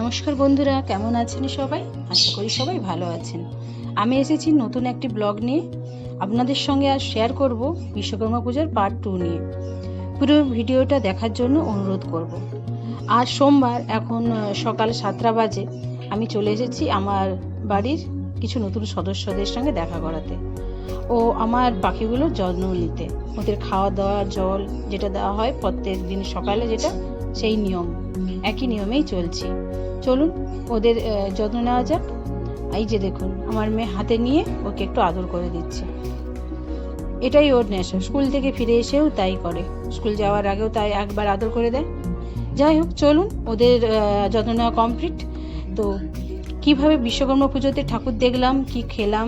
নমস্কার বন্ধুরা, কেমন আছেন সবাই? আশা করি সবাই ভালো আছেন। আমি এসেছি নতুন একটি ব্লগ নিয়ে। আপনাদের সঙ্গে আর শেয়ার করব বিশ্বকর্মা পূজার পার্ট টু নিয়ে। পুরো ভিডিওটা দেখার জন্য অনুরোধ করব। আজ সোমবার, এখন সকাল সাতটা বাজে। আমি চলে এসেছি আমার বাড়ির কিছু নতুন সদস্যদের সঙ্গে দেখা করাতে। ও আমার বাকিগুলোর যত্ন নিতে। ওদের খাওয়া দাওয়া জল যেটা দেওয়া হয় প্রত্যেক দিন সকালে যেটা সেই নিয়ম। একই নিয়মেই চলছি। চলুন, ওদের যত্ন নেওয়া যাক। এই যে দেখুন, আমার মেয়ে হাতে নিয়ে ওকে একটু আদর করে দিচ্ছে। এটাই ওর নেশা। স্কুল থেকে ফিরে এসেও তাই করে। স্কুল যাওয়ার আগেও তাই একবার আদর করে দেয়। যাই হোক, চলুন, ওদের যত্ন নেওয়া কমপ্লিট। তো কীভাবে বিশ্বকর্মা পুজোতে ঠাকুর দেখলাম, কি খেলাম,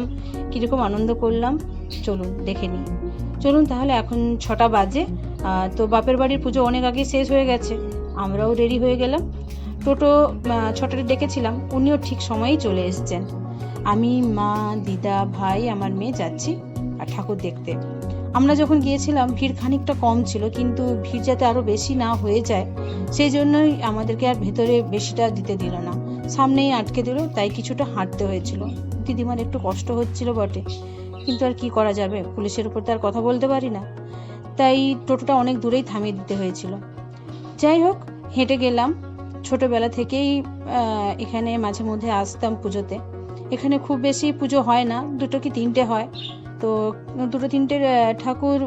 কীরকম আনন্দ করলাম, চলুন, দেখে নিই। চলুন তাহলে এখন ছটা বাজে। তো বাপের বাড়ির পুজো অনেক আগে শেষ হয়ে গেছে। আমরাও রেডি হয়ে গেলাম। টোটো ছটায় ডেকেছিলাম। উনিও ঠিক সময়েই চলে এসেছেন। আমি, মা, দিদা, ভাই, আমার মেয়ে যাচ্ছি আর ঠাকুর দেখতে। আমরা যখন গিয়েছিলাম, ভিড় খানিকটা কম ছিল, কিন্তু ভিড় যাতে আরও বেশি না হয়ে যায়, সেই জন্যই আমাদেরকে আর ভেতরে বেশিটা দিতে দিল না। সামনেই আটকে দিল, তাই কিছুটা হাঁটতে হয়েছিল। দিদিমার একটু কষ্ট হচ্ছিল বটে, কিন্তু আর কি করা যাবে? পুলিশের উপর তো আর কথা বলতে পারি না। তাই টোটোটা অনেক দূরেই থামিয়ে দিতে হয়েছিল। যাই হোক, হেঁটে গেলাম। ছোটবেলা থেকেই এখানে মাঝে মধ্যে আসতাম পুজোতে। এখানে খুব বেশি পুজো হয় না, দুটো কি তিনটে হয়। তো দুটো তিনটে ঠাকুর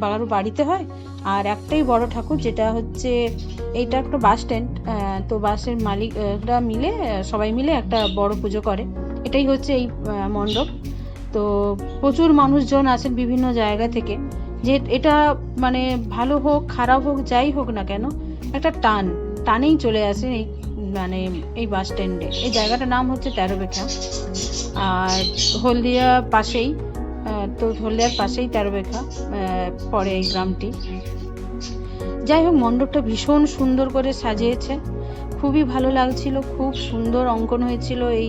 বাবার বাড়িতে হয়। আর একটাই বড় ঠাকুর, যেটা হচ্ছে, এইটা একটা বাস স্ট্যান্ড। তো বাসের মালিকরা মিলে, সবাই মিলে একটা বড় পুজো করে। এটাই হচ্ছে এই মণ্ডপ। তো প্রচুর মানুষজন আসেন বিভিন্ন জায়গা থেকে। যে, এটা মানে ভালো হোক, খারাপ হোক, যাই হোক না কেন একটা টান, টানেই চলে আসেন এই মানে এই বাস স্ট্যান্ডে এই জায়গাটার নাম হচ্ছে তেরোবেখা আর হলদিয়া পাশেই তো হলদিয়ার পাশেই তেরোবেখা পড়ে এই গ্রামটি। যাই হোক, মণ্ডপটা ভীষণ সুন্দর করে সাজিয়েছে। খুবই ভালো লাগছিল, খুব সুন্দর অঙ্কন হয়েছিল এই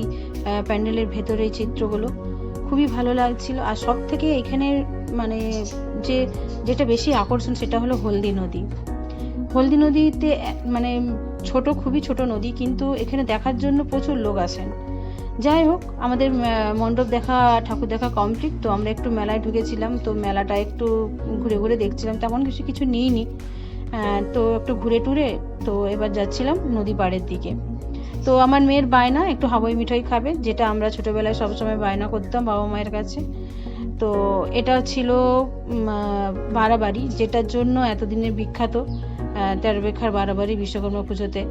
প্যান্ডেলের ভেতরে এই চিত্রগুলো। খুবই ভালো লাগছিল। আর সব থেকে এখানের মানে যে, যেটা বেশি আকর্ষণ সেটা হলো হলদি নদী। হলদি নদীতে মানে ছোট, খুবই ছোট নদী, কিন্তু এখানে দেখার জন্য প্রচুর লোক আসেন। যাই হোক, আমাদের মণ্ডপ দেখা, ঠাকুর দেখা কমপ্লিট তো আমরা একটু মেলায় ঢুকেছিলাম, তো মেলাটা একটু ঘুরে ঘুরে দেখছিলাম, তেমন কিছু কিছু নিইনি। তো একটু ঘুরে টুরে, তো এবার যাচ্ছিলাম নদী পাড়ের দিকে। তো আমার মেয়ের বায়না, একটু হাবই মিঠাই খাবে, যেটা আমরা ছোটবেলায় সবসময় বায়না করতাম বাবা মায়ের কাছে। তো এটা ছিল বাড়াবাড়ি যেটার জন্য এতদিনের বিখ্যাত। আহ, তেরোবেখার বাড়াবাড়ি বিশ্বকর্মা পুজোতে।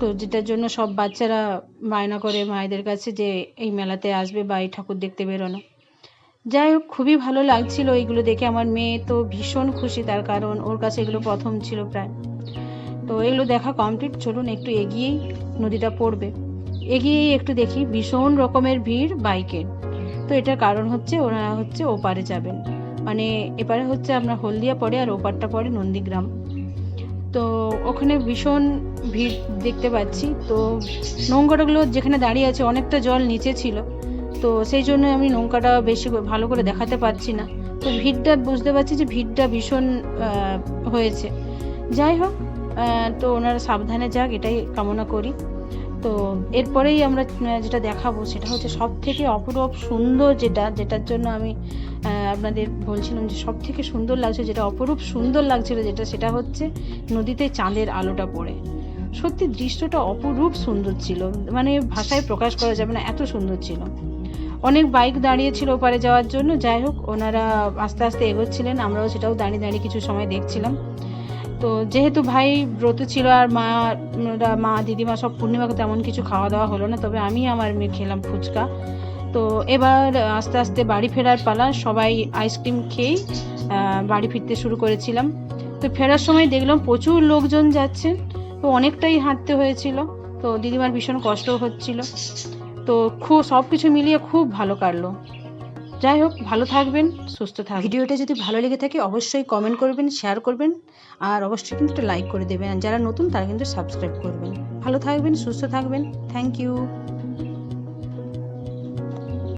তো যেটার জন্য সব বাচ্চারা বায়না করে মায়েদের কাছে যে এই মেলাতে আসবে বা এই ঠাকুর দেখতে বেরোনো। যাই হোক খুবই ভালো লাগছিল এইগুলো দেখে। আমার মেয়ে তো ভীষণ খুশি তার কারণ ওর কাছে এগুলো প্রথম ছিল প্রায়। তো এগুলো দেখা কমপ্লিট চলুন একটু এগিয়েই নদীটা পড়বে। এগিয়েই একটু দেখি ভীষণ রকমের ভিড় বাইকের তো এটার কারণ হচ্ছে ওনারা হচ্ছে ওপারে যাবেন। মানে এপারে হচ্ছে আপনার হলদিয়া পড়ে আর ওপারটা পড়ে নন্দীগ্রাম। তো ওখানে ভীষণ ভিড় দেখতে পাচ্ছি। তো নৌকাটাগুলো যেখানে দাঁড়িয়ে আছে অনেকটা জল নিচে ছিল। তো সেই জন্য আমি নৌকাটা বেশি ভালো করে দেখাতে পারছি না। তো ভিড়টা বুঝতে পারছি যে ভিড়টা ভীষণ হয়েছে। যাই হোক তো ওনারা সাবধানে যাক, এটাই কামনা করি। তো এরপরেই আমরা যেটা দেখাবো সেটা হচ্ছে সব থেকে অপরূপ সুন্দর যেটা, যেটার জন্য আমি আপনাদের বলছিলাম যে সব থেকে সুন্দর লাগছে, যেটা অপরূপ সুন্দর লাগছিল যেটা, সেটা হচ্ছে নদীতে চাঁদের আলোটা পড়ে। সত্যি দৃশ্যটা অপরূপ সুন্দর ছিল। মানে ভাষায় প্রকাশ করা যাবে না, এত সুন্দর ছিল। অনেক বাইক দাঁড়িয়ে ছিল ওপারে যাওয়ার জন্য। যাই হোক, ওনারা আস্তে আস্তে এগোচ্ছিলেন, আমরাও সেটাও দাঁড়িয়ে দাঁড়িয়ে কিছু সময় দেখছিলাম। তো যেহেতু ভাই ব্রত ছিল আর মা মা, দিদিমা সব পূর্ণিমাকে তেমন কিছু খাওয়া দাওয়া হলো না, তবে আমি আমার মেয়ে খেলাম ফুচকা। তো এবার আস্তে আস্তে বাড়ি ফেরার পালা, সবাই আইসক্রিম খেয়েই বাড়ি ফিরতে শুরু করেছিলাম। তো ফেরার সময় দেখলাম প্রচুর লোকজন যাচ্ছেন তো অনেকটাই হাঁটতে হয়েছিল, তো দিদিমার ভীষণ কষ্ট হচ্ছিল। তো খুব সব কিছু মিলিয়ে খুব ভালো কাটলো। যাই হোক, ভালো থাকবেন, সুস্থ থাকবেন। ভিডিওটা যদি ভালো লেগে থাকে, অবশ্যই কমেন্ট করবেন শেয়ার করবেন, আর অবশ্যই কিন্তু লাইক করে দেবেন। আর যারা নতুন, তারা কিন্তু সাবস্ক্রাইব করবেন। ভালো থাকবেন, সুস্থ থাকবেন। Thank you